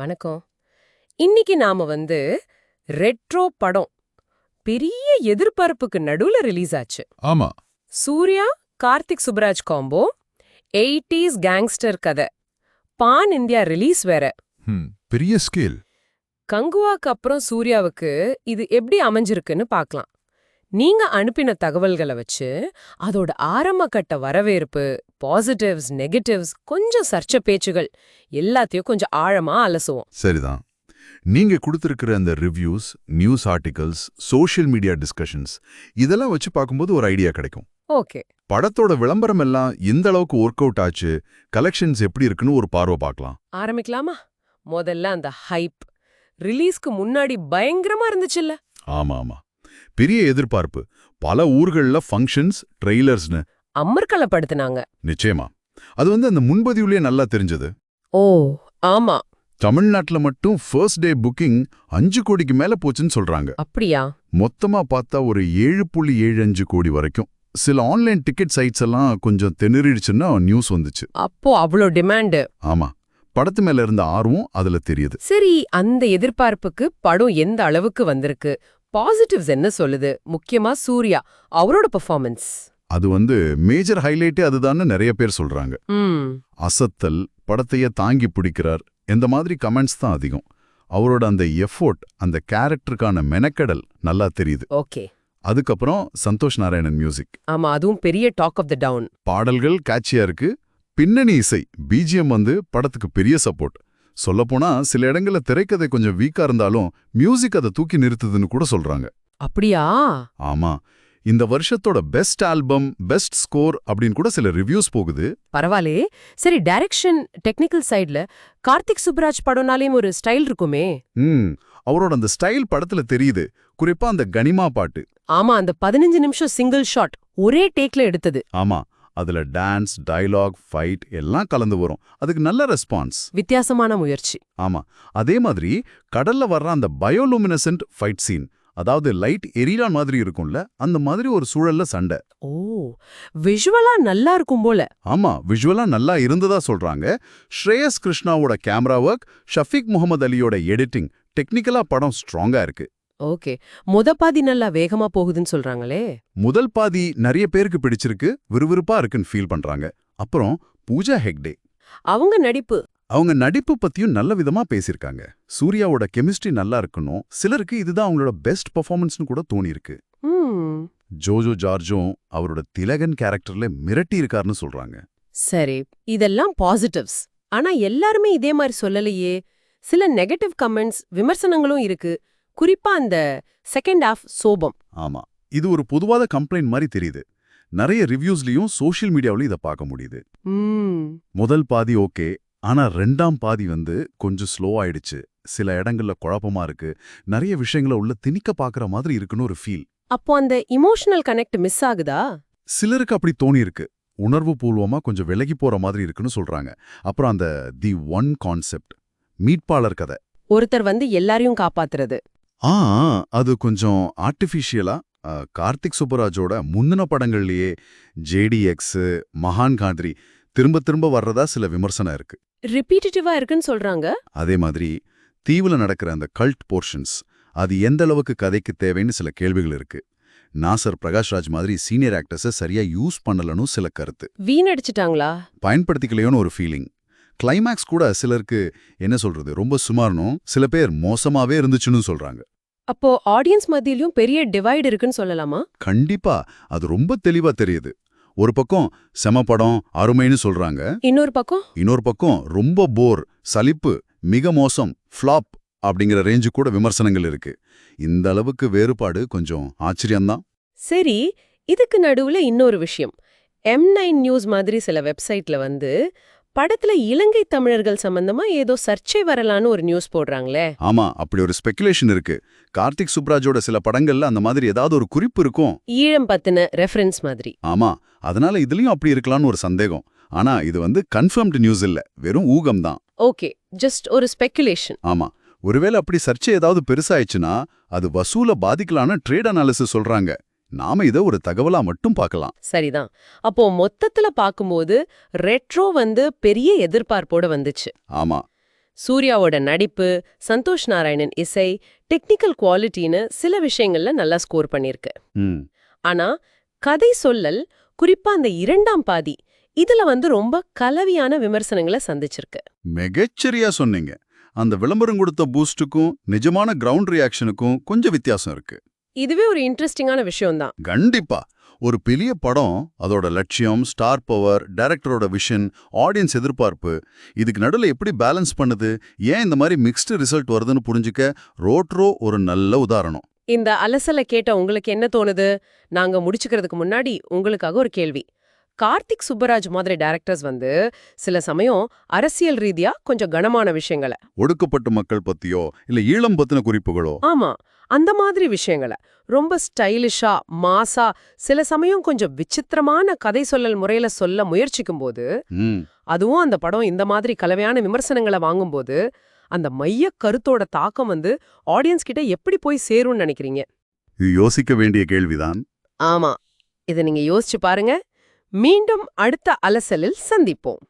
வணக்கம். இன்னைக்கு நாம வந்து ரெட்ரோ படம் பெரிய எதிர்பார்ப்புக்கு நடுவுல ரிலீஸ் ஆச்சு. ஆமா. Suriya Karthik Subbaraj combo eighties gangster கதை. பான் இந்தியா ரிலீஸ் வேற. பெரிய ஸ்கேல் கங்குவாக்கு அப்புறம் சூர்யாவுக்கு இது எப்படி அமைஞ்சிருக்குன்னு பார்க்கலாம். நீங்க அனுப்பின தகவல்களை வச்சு அதோட ஆரம்ப கட்ட வரவேற்பு பாசிட்டிவ்ஸ் நெகட்டிவ்ஸ் கொஞ்சம் சர்ச்சை பேச்சுகள் எல்லாத்தையும் கொஞ்சம் ஆழமா அலசுவோம். சரிதான். நீங்க கொடுத்திருக்கிற அந்த reviews news articles social media discussions இதெல்லாம் வச்சு பார்க்கும்போது ஒரு ஐடியா கிடைக்கும். ஓகே. படத்தோட விளம்பரம் எல்லாம் எந்த அளவுக்கு ஒர்க் அவுட் ஆச்சு கலெக்ஷன்ஸ் எப்படி இருக்குன்னு ஒரு பார்வை பார்க்கலாம். ஆரம்பிக்கலாமா? முதல்ல அந்த ஹைப் ரிலீஸ்க்கு முன்னாடி பயங்கரமா இருந்துச்சுல்ல? ஆமா ஆமா பெரிய எதிர்பார்ப்பு. பல ஊர்கள்ல ஃபங்க்ஷன்ஸ் ட்ரெய்லர்ஸ்னு அமர்க்கலப்படுத்தினாங்க நிச்சயமா. அது வந்து அந்த முன்பதிவுலயே நல்லா தெரிஞ்சது. ஓ ஆமா. தமிழ்நாட்டுல மட்டும் ஃபர்ஸ்ட் டே புக்கிங் அஞ்சு கோடிக்கு மேல போச்சுன்னு சொல்றாங்க. அப்படியா? மொத்தமா பார்த்தா ஒரு ஏழு புள்ளி ஏழு அஞ்சு கோடி வரைக்கும். சில ஆன்லைன் டிக்கெட் சைட்ஸ் எல்லாம் கொஞ்சம் திணறிடுச்சுன்னா நியூஸ் வந்துச்சு. அப்போ அவ்வளோ டிமாண்டு ஆமா. படத்து மேல இருந்த ஆர்வம் அதுல தெரியுது. சரி அந்த எதிர்பார்ப்புக்கு படம் எந்த அளவுக்கு வந்திருக்கு? பாசிட்டிவ்ஸ் என்ன சொல்லுது? முக்கியமா சூர்யா அவரோட பெர்ஃபார்மன்ஸ் அது வந்து மேஜர் ஹைலைட்டே அதுதான்னு நிறைய பேர் சொல்றாங்க. அசத்தல் படத்தையே தாங்கி பிடிக்கிறார் இந்த மாதிரி கமெண்ட்ஸ் தான் அதிகம். அவரோட அந்த எஃபோர்ட் அந்த கேரக்டருக்கான மெனக்கெடல் நல்லா தெரியுது. ஓகே. அதுக்கப்புறம் சந்தோஷ் நாராயணன் மியூசிக் ஆமா அதுவும் பெரிய டாக் ஆஃப் த டவுன் பாடல்கள் கேட்சியா இருக்கு. பின்னணி இசை பிஜிஎம் வந்து படத்துக்கு பெரிய சப்போர்ட் சொல்லப்போனா சில இடங்கள்ல திரைக்கதை கொஞ்சம் வீக்கா இருந்தாலும் மியூசிக் அதை தூக்கி நிறுத்துதுன்னு கூட சொல்றாங்க. அப்படியா? ஆமா. இந்த வருஷத்தோட பெஸ்ட் ஆல்பம் பெஸ்ட் ஸ்கோர் அப்படின்னு கூட சில ரிவ்யூஸ் போகுது. பரவாயில்லே சரி டைரக்ஷன் டெக்னிக்கல் சைடுல கார்த்திக் சுப்ராஜ் படம்னாலேயும் ஒரு ஸ்டைல் இருக்குமே. ம். அவரோட அந்த ஸ்டைல் படத்துல தெரியுது. குறிப்பா அந்த கனிமா பாட்டு. ஆமா அந்த பதினஞ்சு நிமிஷம் சிங்கிள் ஷாட் ஒரே டேக்ல எடுத்தது. ஆமா. அதுல டான்ஸ் டயலாக் ஃபைட் எல்லாம் கலந்து வரும். அதுக்கு நல்ல ரெஸ்பான்ஸ் வித்தியாசமான முயற்சி. ஆமா. அதே மாதிரி கடல்ல வர்ற அந்த பயோலுமினசன்ட் ஃபைட் சீன் அதாவது லைட் எரியான் மாதிரி இருக்கும்ல அந்த மாதிரி ஒரு சூழல்ல சண்டை. ஓ விஷுவலா நல்லா இருக்கும் போல. ஆமா விஷுவலா நல்லா இருந்ததா சொல்றாங்க. ஸ்ரேயஸ் கிருஷ்ணாவோட கேமரா ஒர்க் ஷஃபீக் முகமது அலியோட எடிட்டிங் டெக்னிக்கலா படம் ஸ்ட்ராங்கா இருக்கு. ஓகே. முத பாதி நல்லா வேகமா போகுதுன்னு சொல்றாங்களே. முதல் பாதி நிறைய பேருக்கு பிடிச்சிருக்கு விறுவிறுப்பா இருக்குன்னு ஃபீல் பண்றாங்க. அப்புறம் பூஜா ஹெக்டே அவங்க நடிப்பு. அவங்க நடிப்பு பத்தியும் நல்ல விதமா பேசியிருக்காங்க. சூர்யாவோட கெமிஸ்ட்ரி நல்லா இருக்கணும். சிலருக்கு இதுதான் அவங்களோட பெஸ்ட் பெர்ஃபார்மன்ஸ்னு கூட தோணியிருக்கு. ம். ஜோஜோ ஜார்ஜும் அவரோட திலகன் கேரக்டர்ல மிரட்டி இருக்காருன்னு சொல்றாங்க. சரி இதெல்லாம் பாசிட்டிவ்ஸ் ஆனா எல்லாருமே இதே மாதிரி சொல்லலையே. சில நெகட்டிவ் கமெண்ட்ஸ் விமர்சனங்களும் இருக்கு. குறிப்பா அந்த செகண்ட் ஹாஃப் சோபம். ஆமா. இது ஒரு பொதுவாத கம்ப்ளைண்ட் மாதிரி தெரியுது. நிறைய ரிவ்யூஸ்லயும் சோஷியல் மீடியாவிலும் இதை பார்க்க முடியுது. முதல் பாதி ஓகே ஆனா ரெண்டாம் பாதி வந்து கொஞ்சம் ஸ்லோ ஆயிடுச்சு. சில இடங்கள்ல குழப்பமா இருக்கு. நிறைய விஷயங்களை உள்ள திணிக்க பார்க்குற மாதிரி இருக்குன்னு ஒரு ஃபீல் அப்போ அந்த இமோஷனல் கனெக்ட் மிஸ் ஆகுதா? சிலருக்கு அப்படி தோணியிருக்கு. உணர்வு பூர்வமா கொஞ்சம் விலகி போற மாதிரி இருக்குன்னு சொல்றாங்க. அப்புறம் அந்த தி ஒன் கான்செப்ட் மீட்பாளர் கதை. ஒருத்தர் வந்து எல்லாரையும் காப்பாத்துறது. ஆ அது கொஞ்சம் ஆர்டிஃபிஷியலா கார்த்திக் சுப்பராஜோட முந்தின படங்கள்லயே ஜேடிஎக்ஸ் மகான் காந்திரி திரும்ப திரும்ப வர்றதா சில விமர்சனம் இருக்கு. ரிப்பீட்டேட்டிவா இருக்குன்னு சொல்றாங்க. அதே மாதிரி தீவுல நடக்கிற அந்த கல்ட் போர்ஷன்ஸ் அது எந்த அளவுக்கு கதைக்கு தேவைன்னு சில கேள்விகள் இருக்கு. நாசர் பிரகாஷ்ராஜ் மாதிரி சீனியர் ஆக்டர்ஸை சரியா யூஸ் பண்ணலன்னு சில கருத்து. வீணடிச்சிட்டாங்களா? பயன்படுத்திக்கலையோன்னு ஒரு ஃபீலிங் கிளைமேக்ஸ் கூட சிலருக்கு என்ன சொல்றது? ரொம்ப சுமார்னும். சில பேர் மோசமாவே இருந்துச்சுன்னு சொல்றாங்க. அப்போ ஆடியன்ஸ் மத்தியிலயும் பெரிய டிவைடு இருக்குன்னு சொல்லலாமா? கண்டிப்பா. அது ரொம்ப தெளிவா தெரியுது. ஒரு பக்கம் செம படம் அருமைன்னு சொல்றாங்க. இன்னொரு பக்கம்? இன்னொரு பக்கம் ரொம்ப போர் சலிப்பு மிக மோசம் ஃப்ளாப் அப்படிங்கிற ரேஞ்சு கூட விமர்சனங்கள் இருக்கு. இந்த அளவுக்கு வேறுபாடு கொஞ்சம் ஆச்சரியம்தான். சரி இதுக்கு நடுவுல இன்னொரு விஷயம். எம் நைன் நியூஸ் மாதிரி சில வெப்சைட்ல வந்து படத்துல இலங்கை தமிழர்கள் சம்பந்தமா ஏதோ சர்ச்சை வரலான்னு ஒரு நியூஸ் போடுறாங்களே. ஆமா அப்படி ஒரு ஸ்பெகுலேஷன் இருக்கு. கார்த்திக் சுப்ராஜோட சில படங்கள்ல அந்த மாதிரி ஏதாவது ஒரு குறிப்பு இருக்கும். ஈழம் பத்தின ரெஃபரன்ஸ் மாதிரி. ஆமா அதனால இதுலயும் அப்படி இருக்கலாம்னு ஒரு சந்தேகம். ஆனா இது வந்து கன்ஃபர்ம்டு நியூஸ் இல்ல. வெறும் ஊகம்தான் ஓகே ஜஸ்ட் ஒரு ஸ்பெக்குலேஷன் ஆமா ஒருவேளை அப்படி சர்ச்சை ஏதாவது பெருசாயிடுச்சுன்னா அது வசூல பாதிக்கலான்னு ட்ரேட் அனாலிசிஸ் சொல்றாங்க. நாம இதை ஒரு தகவலா மட்டும் பார்க்கலாம் சரிதான். அப்போ மொத்தத்துல பாக்கும்போது ரெட்ரோ வந்து பெரிய எதிர்பார்ப்போட வந்துச்சு. ஆமா. சூர்யாவோட நடிப்பு சந்தோஷ் நாராயணன் இசை டெக்னிக்கல் குவாலிட்டின்னு சில விஷயங்கள்ல நல்லா ஸ்கோர் பண்ணிருக்கு ம். ஆனா கதை சொல்லல் குறிப்பா அந்த இரண்டாம் பாதி இதுல வந்து ரொம்ப கலவையான விமர்சனங்களை சந்திச்சிருக்கு. மிகச்சரியா சொன்னீங்க. அந்த விளம்பரம் கொடுத்த பூஸ்டுக்கும் நிஜமான கிரவுண்ட் ரியாக்ஷனுக்கும் கொஞ்சம் வித்தியாசம் இருக்கு. இதுவே ஒரு இன்ட்ரெஸ்டிங்கான விஷயம்தான். கண்டிப்பா. ஒரு பெரிய படம் அதோட லட்சியம் ஸ்டார் பவர் டைரக்டரோட விஷன் ஆடியன்ஸ் எதிர்பார்ப்பு இதுக்கு நடுவில் எப்படி பேலன்ஸ் பண்ணுது ஏன் இந்த மாதிரி மிக்ஸ்டு ரிசல்ட் வருதுன்னு புரிஞ்சுக்க ரோட்ரோ ஒரு நல்ல உதாரணம். இந்த அலசலை கேட்ட உங்களுக்கு என்ன தோணுது? நாங்க முடிச்சுக்கிறதுக்கு முன்னாடி உங்களுக்காக ஒரு கேள்வி. கார்த்திக் சுப்பராஜ் மாதிரி டைரக்டர்ஸ் வந்து சில சமயம் அரசியல் ரீதியா கொஞ்சம் கனமான விஷயங்களை. ஒடுக்கப்பட்ட மக்கள் பத்தியோ இல்ல ஈழம் பத்தின குறிப்புகளோ? ஆமா. அந்த மாதிரி விஷயங்களை. ரொம்ப ஸ்டைலிஷா மாசா சில சமயம் கொஞ்சம் விசித்திரமான கதை சொல்லல் முறையில சொல்ல முயற்சிக்கும் போது அதுவும் அந்த படம் இந்த மாதிரி கலவையான விமர்சனங்களை வாங்கும்போது அந்த மைய கருத்தோட தாக்கம் வந்து ஆடியன்ஸ் கிட்ட எப்படி போய் சேரும்னு நினைக்கிறீங்க? இது யோசிக்க வேண்டிய கேள்விதான். ஆமா. இதை நீங்க யோசிச்சு பாருங்க. மீண்டும் அடுத்த அலசலில் சந்திப்போம்.